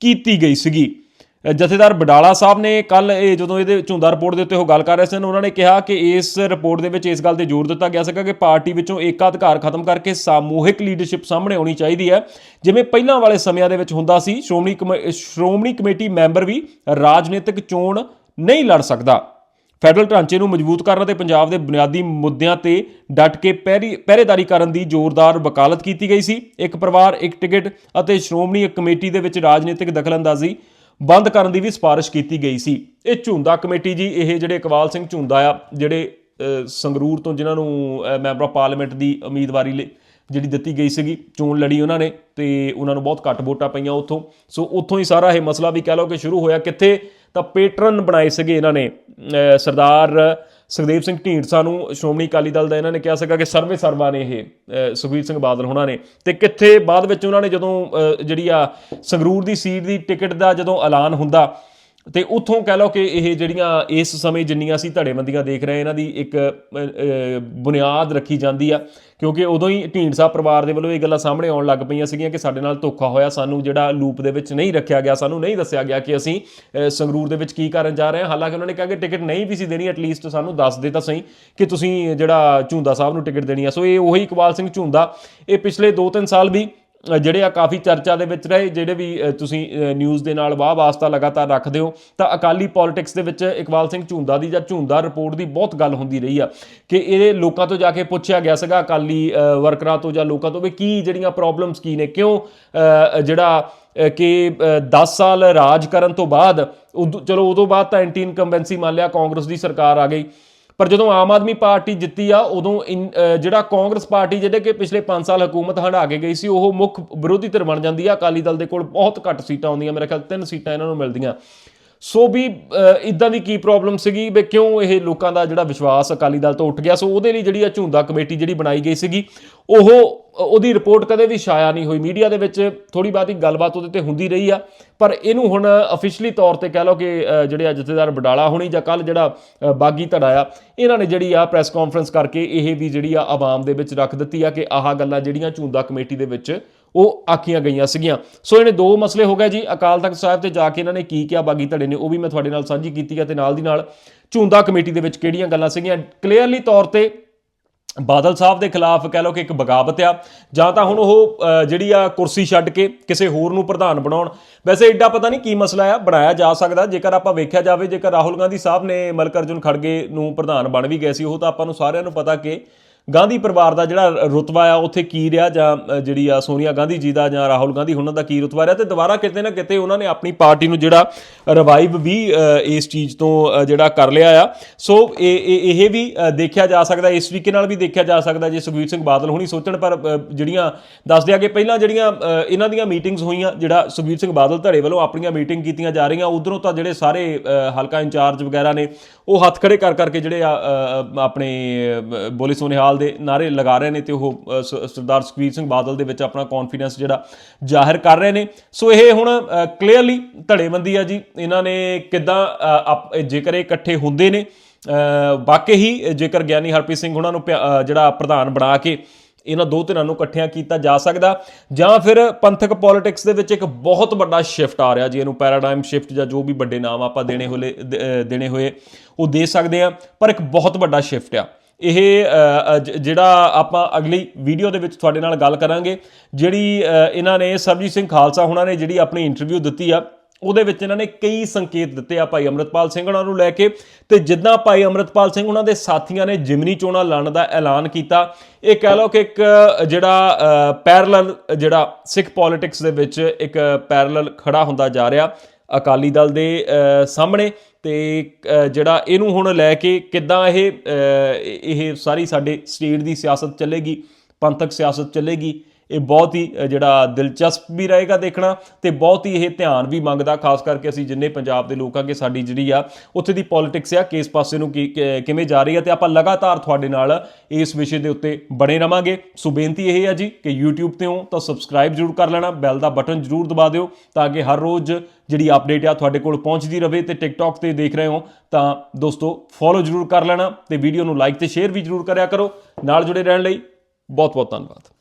Speaker 1: ਕੀਤੀ ਗਈ ਸੀਗੀ। ਜਥੇਦਾਰ ਬਡਾਲਾ ਸਾਹਿਬ ਨੇ ਕੱਲ ਇਹ ਜਦੋਂ ਇਹਦੇ ਝੁੰਦਾ ਰਿਪੋਰਟ ਦੇ ਉੱਤੇ ਉਹ ਗੱਲ ਕਰ ਰਹੇ ਸਨ, ਉਹਨਾਂ ਨੇ ਕਿਹਾ ਕਿ ਇਸ ਰਿਪੋਰਟ ਦੇ ਵਿੱਚ ਇਸ ਗੱਲ ਤੇ ਜ਼ੋਰ ਦਿੱਤਾ ਗਿਆ ਸੀਗਾ ਕਿ ਪਾਰਟੀ ਵਿੱਚੋਂ ਏਕਾ ਅਧਿਕਾਰ ਖਤਮ ਕਰਕੇ ਸਮੂਹਿਕ ਲੀਡਰਸ਼ਿਪ ਸਾਹਮਣੇ ਆਉਣੀ ਚਾਹੀਦੀ ਹੈ। ਜਿਵੇਂ ਪਹਿਲਾਂ ਵਾਲੇ ਸਮਿਆਂ ਦੇ ਵਿੱਚ ਹੁੰਦਾ ਸੀ, Shiromani committee- Shiromani committee member ਵੀ ਰਾਜਨੀਤਿਕ ਚੋਣ ਨਹੀਂ ਲੜ ਸਕਦਾ। ਫੈਡਰਲ ਢਾਂਚੇ ਨੂੰ ਮਜ਼ਬੂਤ ਕਰਨ ਅਤੇ ਪੰਜਾਬ ਦੇ ਬੁਨਿਆਦੀ ਮੁੱਦਿਆਂ ਤੇ ਡਟ ਕੇ ਪਹਿਰੀ, ਪਹਿਰੇਦਾਰੀ ਕਰਨ ਦੀ ਜ਼ੋਰਦਾਰ ਵਕਾਲਤ ਕੀਤੀ ਗਈ ਸੀ। ਇੱਕ ਪਰਿਵਾਰ, ਇੱਕ ਟਿਕਟ ਅਤੇ ਸ਼੍ਰੋਮਣੀ ਕਮੇਟੀ ਦੇ ਵਿੱਚ ਰਾਜਨੀਤਿਕ ਦਖਲਅੰਦਾਜ਼ੀ ਬੰਦ ਕਰਨ ਦੀ ਵੀ ਸਿਫਾਰਿਸ਼ ਕੀਤੀ ਗਈ ਸੀ। ਇਹ ਝੁੰਦਾ ਕਮੇਟੀ ਜੀ, ਇਹ ਜਿਹੜੇ ਇਕਬਾਲ ਸਿੰਘ ਝੁੰਦਾ ਆ, ਜਿਹੜੇ ਸੰਗਰੂਰ ਤੋਂ ਜਿਨ੍ਹਾਂ ਨੂੰ ਮੈਂਬਰ ਆਫ ਪਾਰਲੀਮੈਂਟ ਦੀ ਉਮੀਦਵਾਰੀ ਲਈ ਜਿਹੜੀ ਦਿੱਤੀ ਗਈ ਸੀਗੀ, ਚੋਣ ਲੜੀ ਉਹਨਾਂ ਨੇ ਤੇ ਉਹਨਾਂ ਨੂੰ ਬਹੁਤ ਘੱਟ ਵੋਟਾਂ ਪਈਆਂ ਉੱਥੋਂ। ਸੋ ਉੱਥੋਂ ਹੀ ਸਾਰਾ ਇਹ ਮਸਲਾ ਵੀ ਕਹਿ ਲਓ ਕਿ ਸ਼ੁਰੂ ਹੋਇਆ। ਕਿੱਥੇ ਤਾਂ ਪੇਟਰਨ ਬਣਾਏ ਸੀਗੇ ਇਹਨਾਂ ਨੇ ਸਰਦਾਰ ਸੁਖਦੇਵ ਸਿੰਘ ਢੀਂਡਸਾ ਨੂੰ ਸ਼੍ਰੋਮਣੀ ਅਕਾਲੀ ਦਲ ਦਾ ਇਹਨਾਂ ਨੇ ਕਿਹਾ ਸੀਗਾ ਕਿ ਸਰਵੇ ਸਰਵਾ ਨੇ ਇਹ ਸੁਖਬੀਰ ਸਿੰਘ ਬਾਦਲ ਹੋਣਾ ਨੇ। ਤੇ ਕਿੱਥੇ ਬਾਅਦ ਵਿੱਚ ਉਹਨਾਂ ਨੇ ਜਦੋਂ ਜਿਹੜੀ ਆ ਸੰਗਰੂਰ ਦੀ ਸੀਟ ਦੀ ਟਿਕਟ ਦਾ ਜਦੋਂ ਐਲਾਨ ਹੁੰਦਾ ਤੇ ਉੱਥੋਂ ਕਹਿ ਲਓ ਕਿ ਇਹ ਜਿਹੜੀਆਂ ਇਸ ਸਮੇਂ ਜਿੰਨੀਆਂ ਅਸੀਂ ਧੜੇਬੰਦੀਆਂ ਦੇਖ ਰਹੇ ਇਹਨਾਂ ਦੀ ਇੱਕ ਬੁਨਿਆਦ ਰੱਖੀ ਜਾਂਦੀ ਆ। ਕਿਉਂਕਿ ਉਦੋਂ ਹੀ ਢੀਂਡਸਾ ਪਰਿਵਾਰ ਦੇ ਵੱਲੋਂ ਇਹ ਗੱਲਾਂ ਸਾਹਮਣੇ ਆਉਣ ਲੱਗ ਪਈਆਂ ਸੀਗੀਆਂ ਕਿ ਸਾਡੇ ਨਾਲ ਧੋਖਾ ਹੋਇਆ। ਸਾਨੂੰ ਜਿਹੜਾ ਲੂਪ ਦੇ ਵਿੱਚ ਨਹੀਂ ਰੱਖਿਆ ਗਿਆ, ਸਾਨੂੰ ਨਹੀਂ ਦੱਸਿਆ ਗਿਆ ਕਿ ਅਸੀਂ ਸੰਗਰੂਰ ਦੇ ਵਿੱਚ ਕੀ ਕਰਨ ਜਾ ਰਹੇ ਹਾਂ। ਹਾਲਾਂਕਿ ਉਹਨਾਂ ਨੇ ਕਿਹਾ ਕਿ ਟਿਕਟ ਨਹੀਂ ਵੀ ਸੀ ਦੇਣੀ ਐਟਲੀਸਟ ਸਾਨੂੰ ਦੱਸ ਦੇ ਤਾਂ ਸਹੀ ਕਿ ਤੁਸੀਂ ਜਿਹੜਾ ਝੁੰਦਾ ਸਾਹਿਬ ਨੂੰ ਟਿਕਟ ਦੇਣੀ ਆ। ਸੋ ਇਹ ਉਹੀ ਇਕਬਾਲ ਸਿੰਘ ਝੁੰਦਾ। ਇਹ ਪਿਛਲੇ 2-3 ਸਾਲ ਵੀ ਜਿਹੜੇ ਆ ਕਾਫੀ ਚਰਚਾ ਦੇ ਵਿੱਚ ਰਹੇ ਜਿਹੜੇ ਵੀ ਤੁਸੀਂ ਨਿਊਜ਼ ਦੇ ਨਾਲ ਵਾਹ ਵਾਸਤਾ ਲਗਾਤਾਰ ਰੱਖਦੇ ਹੋ ਤਾਂ ਅਕਾਲੀ ਪੋਲਿਟਿਕਸ ਦੇ ਵਿੱਚ ਇਕਬਾਲ ਸਿੰਘ ਝੁੰਦਾ ਦੀ ਜਾਂ ਝੁੰਦਾ ਰਿਪੋਰਟ ਦੀ ਬਹੁਤ ਗੱਲ ਹੁੰਦੀ ਰਹੀ ਆ ਕਿ ਇਹ ਲੋਕਾਂ ਤੋਂ ਜਾ ਕੇ ਪੁੱਛਿਆ ਗਿਆ ਸੀਗਾ ਅਕਾਲੀ ਵਰਕਰਾਂ ਤੋਂ ਜਾਂ ਲੋਕਾਂ ਤੋਂ ਵੀ ਕੀ ਜਿਹੜੀਆਂ ਪ੍ਰੋਬਲਮਸ ਕੀ ਨੇ ਕਿਉਂ ਜਿਹੜਾ ਕਿ ਅ, 10 ਸਾਲ ਰਾਜ ਕਰਨ ਤੋਂ ਬਾਅਦ ਉਦੋਂ- ਚਲੋ ਉਦੋਂ ਬਾਅਦ ਤਾਂ ਐਂਟੀ ਇਨਕੰਬੈਂਸੀ ਮੰਨ ਲਿਆ ਕਾਂਗਰਸ ਦੀ ਸਰਕਾਰ ਆ ਗਈ। ਪਰ ਜਦੋਂ ਆਮ ਆਦਮੀ ਪਾਰਟੀ ਜਿੱਤੀ ਆ, ਉਦੋਂ ਇਨ- ਜਿਹੜਾ ਕਾਂਗਰਸ ਪਾਰਟੀ ਜਿਹੜੇ ਕਿ ਪਿਛਲੇ 5 ਸਾਲ ਹਕੂਮਤ ਹੰਢਾ ਕੇ ਗਈ ਸੀ, ਉਹ ਮੁੱਖ ਵਿਰੋਧੀ ਧਿਰ ਬਣ ਜਾਂਦੀ ਆ। ਅਕਾਲੀ ਦਲ ਦੇ ਕੋਲ ਬਹੁਤ ਘੱਟ ਸੀਟਾਂ ਆਉਂਦੀਆਂ ਮੇਰੇ ਖਿਆਲ ਤਿੰਨ ਸੀਟਾਂ ਇਹਨਾਂ ਨੂੰ ਮਿਲਦੀਆਂ। ਸੋ ਵੀ ਇਦਾਂ ਦੀ ਕੀ ਪ੍ਰੋਬਲਮ ਸੀਗੀ ਵੀ ਕਿਉਂ ਇਹ ਲੋਕਾਂ ਦਾ ਜਿਹੜਾ ਵਿਸ਼ਵਾਸ ਅਕਾਲੀ ਦਲ ਤੋਂ ਉੱਠ ਗਿਆ? ਸੋ ਉਹਦੇ ਲਈ ਜਿਹੜੀ ਆ ਝੁੰਦਾ ਕਮੇਟੀ ਜਿਹੜੀ ਬਣਾਈ ਗਈ ਸੀਗੀ, ਉਹ, ਉਹਦੀ ਰਿਪੋਰਟ ਕਦੇ ਵੀ ਛਾਇਆ ਨਹੀਂ ਹੋਈ। ਮੀਡੀਆ ਦੇ ਵਿੱਚ ਥੋੜੀ ਬਾਤੀ ਗੱਲਬਾਤ ਉਹਦੇ ਤੇ ਹੁੰਦੀ ਰਹੀ ਆ। ਪਰ ਇਹਨੂੰ ਹੁਣ ਅਫੀਸ਼ੀਅਲੀ ਤੌਰ ਤੇ ਕਹਿ ਲਓ ਕਿ ਜਿਹੜੇ ਆ ਜਥੇਦਾਰ ਬਡਾਲਾ ਹੋਣੀ ਜਾਂ ਕੱਲ ਜਿਹੜਾ ਬਾਗੀ ਧੜਾ ਆ, ਇਹਨਾਂ ਨੇ ਜਿਹੜੀ ਆ ਪ੍ਰੈਸ ਕਾਨਫਰੰਸ ਕਰਕੇ ਇਹ ਵੀ ਜਿਹੜੀ ਆ ਆਵਾਮ ਦੇ ਵਿੱਚ ਰੱਖ ਦਿੱਤੀ ਆ ਕਿ ਆਹ ਗੱਲਾਂ ਜਿਹੜੀਆਂ ਝੁੰਦਾ ਕਮੇਟੀ ਦੇ ਵਿੱਚ ਉਹ ਆਖੀਆਂ ਗਈਆਂ ਸੀਗੀਆਂ। ਸੋ ਇਹਨੇ ਦੋ ਮਸਲੇ ਹੋ ਗਏ ਜੀ, ਅਕਾਲ ਤਖਤ ਸਾਹਿਬ ਤੇ ਜਾ ਕੇ ਇਹਨਾਂ ਨੇ ਕੀ ਕਿਹਾ, ਬਾਗੀ ਧੜੇ ਨੇ, ਉਹ ਵੀ ਮੈਂ ਤੁਹਾਡੇ ਨਾਲ ਸਾਂਝੀ ਕੀਤੀ ਹੈ ਤੇ ਨਾਲ ਦੀ ਨਾਲ ਝੁੰਦਾ ਕਮੇਟੀ ਦੇ ਵਿੱਚ ਕਿਹੜੀਆਂ ਗੱਲਾਂ ਸੀਗੀਆਂ। ਕਲੀਅਰਲੀ ਤੌਰ ਤੇ ਬਾਦਲ ਸਾਹਿਬ ਦੇ ਖਿਲਾਫ ਕਹਿ ਲਓ ਕਿ ਇੱਕ ਬਗਾਵਤ ਆ, ਜਾਂ ਤਾਂ ਹੁਣ ਉਹ ਜਿਹੜੀ ਆ ਕੁਰਸੀ ਛੱਡ ਕੇ ਕਿਸੇ ਹੋਰ ਨੂੰ ਪ੍ਰਧਾਨ ਬਣਾਉਣ। ਵੈਸੇ ਐਡਾ ਪਤਾ ਨਹੀਂ ਕੀ ਮਸਲਾ ਆ, ਬਣਾਇਆ ਜਾ ਸਕਦਾ। ਜੇਕਰ ਆਪਾਂ ਵੇਖਿਆ ਜਾਵੇ, ਜੇਕਰ ਰਾਹੁਲ ਗਾਂਧੀ ਸਾਹਿਬ ਨੇ ਮਲਕਰਜੁਨ ਖੜਗੇ ਨੂੰ ਪ੍ਰਧਾਨ ਬਣ ਵੀ ਗਏ ਸੀ, ਉਹ ਤਾਂ ਆਪਾਂ ਨੂੰ ਸਾਰਿਆਂ ਨੂੰ ਪਤਾ ਕਿ ਗਾਂਧੀ ਪਰਿਵਾਰ ਦਾ ਜਿਹੜਾ ਰੁਤਬਾ ਆ, ਉੱਥੇ ਕੀ ਰਿਹਾ? ਜਾਂ ਜਿਹੜੀ ਆ ਸੋਨੀਆ ਗਾਂਧੀ ਜੀ ਦਾ ਜਾਂ ਰਾਹੁਲ ਗਾਂਧੀ ਉਹਨਾਂ ਦਾ ਕੀ ਰੁਤਬਾ ਰਿਹਾ? ਤੇ ਦੁਬਾਰਾ ਕਿਤੇ ਨਾ ਕਿਤੇ ਉਹਨਾਂ ਨੇ ਆਪਣੀ ਪਾਰਟੀ ਨੂੰ ਜਿਹੜਾ ਰਿਵਾਈਵ ਵੀ ਇਸ ਚੀਜ਼ ਤੋਂ ਜਿਹੜਾ ਕਰ ਲਿਆ ਆ। ਸੋ, ਇਹ ਇਹ ਵੀ ਦੇਖਿਆ ਜਾ ਸਕਦਾ, ਇਸ ਤਰੀਕੇ ਨਾਲ ਵੀ ਦੇਖਿਆ ਜਾ ਸਕਦਾ ਜੇ ਸੁਖਬੀਰ ਸਿੰਘ ਬਾਦਲ ਹੁਣੀ ਸੋਚਣ, ਪਰ ਜਿਹੜੀਆਂ ਦੱਸਦੇ ਆ ਕਿ ਪਹਿਲਾਂ ਜਿਹੜੀਆਂ ਇਹਨਾਂ ਦੀਆਂ ਮੀਟਿੰਗਸ ਹੋਈਆਂ, ਜਿਹੜਾ ਸੁਖਬੀਰ ਸਿੰਘ ਬਾਦਲ ਧੜੇ ਵੱਲੋਂ ਆਪਣੀਆਂ ਮੀਟਿੰਗ ਕੀਤੀਆਂ ਜਾ ਰਹੀਆਂ, ਉਧਰੋਂ ਤਾਂ ਜਿਹੜੇ ਸਾਰੇ ਹਲਕਾ ਇੰਚਾਰਜ ਵਗੈਰਾ ਨੇ, ਉਹ ਹੱਥ ਖੜੇ ਕਰ ਕਰਕੇ ਜਿਹੜੇ ਆ ਆਪਣੇ ਬੋਲੇ ਸੋਨਿਹਾਲ ਦੇ ਨਾਰੇ ਲਗਾ ਰਹੇ ਨੇ ਤੇ ਉਹ ਸਰਦਾਰ ਸੁਖਬੀਰ ਸਿੰਘ ਬਾਦਲ ਦੇ ਵਿੱਚ ਆਪਣਾ ਕੌਨਫੀਡੈਂਸ ਜਿਹੜਾ ਜ਼ਾਹਿਰ ਕਰ ਰਹੇ ਨੇ। ਸੋ ਇਹ ਹੁਣ ਕਲੀਅਰਲੀ ਧੜੇਬੰਦੀ ਆ ਜੀ। ਇਹਨਾਂ ਨੇ ਕਿਦਾਂ ਜੇਕਰ ਇਹ ਇਕੱਠੇ ਹੁੰਦੇ ਨੇ ਅ, ਵਾਕਈ ਹੀ ਜੇਕਰ ਗਿਆਨੀ ਹਰਪ੍ਰੀਤ ਸਿੰਘ ਉਹਨਾਂ ਨੂੰ ਜਿਹੜਾ ਪ੍ਰਧਾਨ ਬਣਾ ਕੇ ਇਹਨਾਂ ਦੋ ਧਿਰਾਂ ਨੂੰ ਇਕੱਠਿਆਂ ਕੀਤਾ ਜਾ ਸਕਦਾ। ਜਾਂ ਫਿਰ ਪੰਥਕ ਪੋਲਿਟਿਕਸ ਦੇ ਵਿੱਚ ਇੱਕ ਬਹੁਤ ਵੱਡਾ ਸ਼ਿਫਟ ਆ ਰਿਹਾ ਜੀ। ਇਹਨੂੰ ਪੈਰਾਡਾਈਮ ਸ਼ਿਫਟ ਜਾਂ ਜੋ ਵੀ ਵੱਡੇ ਨਾਮ ਆਪਾਂ ਦੇਣੇ ਹੋਲੇ ਦੇਣੇ ਹੋਏ ਉਹ ਦੇ ਸਕਦੇ ਆ। ਪਰ ਇੱਕ ਬਹੁਤ ਵੱਡਾ ਸ਼ਿਫਟ ਆ। ਇਹ ਜਿਹੜਾ ਆਪਾਂ ਅਗਲੀ ਵੀਡੀਓ ਦੇ ਵਿੱਚ ਤੁਹਾਡੇ ਨਾਲ ਗੱਲ ਕਰਾਂਗੇ, ਜਿਹੜੀ ਇਹਨਾਂ ਨੇ ਸਰਬਜੀਤ ਸਿੰਘ ਖਾਲਸਾ ਹੁਣਾਂ ਨੇ ਜਿਹੜੀ ਆਪਣੀ ਇੰਟਰਵਿਊ ਦਿੱਤੀ ਆ, ਉਹਦੇ ਵਿੱਚ ਇਹਨਾਂ ਨੇ ਕਈ ਸੰਕੇਤ ਦਿੱਤੇ ਆ ਭਾਈ ਅਮਰਤਪਾਲ ਸਿੰਘ ਉਹਨਾਂ ਨੂੰ ਲੈ ਕੇ, ਤੇ ਜਿੱਦਾਂ ਭਾਈ ਅਮਰਤਪਾਲ ਸਿੰਘ ਉਹਨਾਂ ਦੇ ਸਾਥੀਆਂ ਨੇ ਜਿਮਨੀ ਚੋਣਾਂ ਲੜਨ ਦਾ ਐਲਾਨ ਕੀਤਾ, ਇਹ ਕਹਿ ਲਓ ਕਿ ਇੱਕ, ਜਿਹੜਾ ਪੈਰਲਲ ਜਿਹੜਾ ਸਿੱਖ ਪੋਲਿਟਿਕਸ ਦੇ ਵਿੱਚ ਇੱਕ ਪੈਰਲਲ ਖੜਾ ਹੁੰਦਾ ਜਾ ਰਿਹਾ ਅਕਾਲੀ ਦਲ ਦੇ ਸਾਹਮਣੇ ਤੇ ਜਿਹੜਾ ਇਹਨੂੰ ਹੁਣ ਲੈ ਕੇ ਕਿੱਦਾਂ ਇਹ ਇਹ ਸਾਰੀ ਸਾਡੇ ਸਟੇਟ ਦੀ ਸਿਆਸਤ ਚੱਲੇਗੀ, ਪੰਥਕ ਸਿਆਸਤ ਚੱਲੇਗੀ ਇਹ ਬਹੁਤ ਹੀ ਜਿਹੜਾ ਦਿਲਚਸਪ ਵੀ ਰਹੇਗਾ ਦੇਖਣਾ ਤੇ ਬਹੁਤ ਹੀ ਇਹ ਧਿਆਨ ਵੀ ਮੰਗਦਾ, ਖਾਸ ਕਰਕੇ ਅਸੀਂ ਜਿੰਨੇ ਪੰਜਾਬ ਦੇ ਲੋਕ ਆ ਕਿ ਸਾਡੀ ਜਿਹੜੀ ਆ, ਉੱਥੇ ਦੀ ਪੋਲਿਟਿਕਸ ਆ, ਕਿਸ ਪਾਸੇ ਨੂੰ ਕੀ- ਕਿ- ਕਿਵੇਂ ਜਾ ਰਹੀ ਆ ਤੇ ਆਪਾਂ ਲਗਾਤਾਰ ਤੁਹਾਡੇ ਨਾਲ ਇਸ ਵਿਸ਼ੇ ਦੇ ਉੱਤੇ ਬਣੇ ਰਵਾਂਗੇ। ਸੋ ਬੇਨਤੀ ਇਹ ਹੈ ਜੀ ਕਿ YouTube ਤੇ ਹੋ ਤਾਂ ਸਬਸਕ੍ਰਾਈਬ ਜਰੂਰ ਕਰ ਲੈਣਾ ਬੈਲ ਦਾ ਬਟਨ ਜਰੂਰ ਦਬਾ ਦਿਓ ਤਾਂ ਕਿ ਹਰ ਰੋਜ਼ ਜਿਹੜੀ ਅਪਡੇਟ ਆ ਤੁਹਾਡੇ ਕੋਲ ਪਹੁੰਚਦੀ ਰਹੇ ਤੇ TikTok ਤੇ ਦੇਖ ਰਹੇ ਹੋ ਤਾਂ ਦੋਸਤੋ ਫੋਲੋ ਜਰੂਰ ਕਰ ਲੈਣਾ ਤੇ ਵੀਡੀਓ ਨੂੰ ਲਾਈਕ ਤੇ ਸ਼ੇਅਰ ਵੀ ਜਰੂਰ ਕਰਿਆ ਕਰੋ। ਨਾਲ ਜੁੜੇ ਰਹਿਣ ਲਈ ਬਹੁਤ ਬਹੁਤ ਧੰਨਵਾਦ।